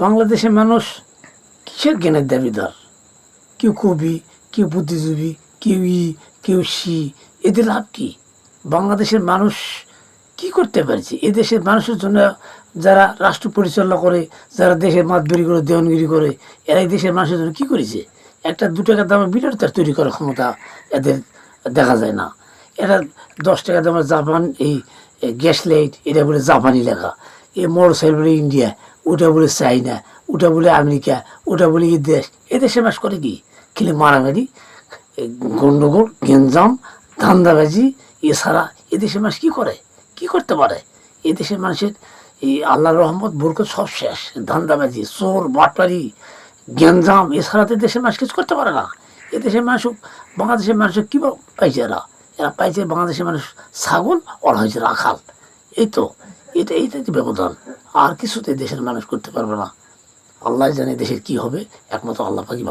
বাংলাদেশের মানুষ কিসের জ্ঞানের দাবিদার? কেউ কবি, কেউ বুদ্ধিজীবী, কেউ ই, কেউ সি, এদের লাভ কি? বাংলাদেশের মানুষ কি করতে পারছে? এ দেশের মানুষের জন্য যারা রাষ্ট্র পরিচালনা করে, যারা দেশের মাতবরি করে, দেওয়ানগিরি করে এরা এই দেশের মানুষের জন্য কী করেছে? একটা দু টাকার দামে বিরাট তার তৈরি করার ক্ষমতা এদের দেখা যায় না। এরা দশ টাকা দামের জাপান, এই গ্যাস লাইট এটা বলে জাপানি লেখা। এই মোটর সাইকেল ইন্ডিয়া। ওটা বলে চাইনা, ওটা বলে আমেরিকা, ওটা বলে দেশ। এ দেশে বাস করে কি? খেলে মারামারি এ গন্ডগোল গেঞ্জাম ধান্দাবাজি এছাড়া এদেশের মানুষ কি করে? কি করতে পারে? এদেশের মানুষের এই আল্লাহ রহমত, বরকত সব শেষ। ধান্দাবাজি, চোর, বাটপারি গেঞ্জাম এছাড়া তো দেশের মানুষ কিছু করতে পারে না। এদেশের মানুষ, বাংলাদেশের মানুষ কী পাইছে এরা? এরা পাইছে বাংলাদেশের মানুষ ছাগল ওরা হয়েছে রাখাল। এই তো। এটা এইটাই ব্যবধান? আর কিছুতে দেশের মানুষ করতে পারবে না। আল্লাহ জানে দেশের কি হবে। একমাত্র আল্লাহ পাকি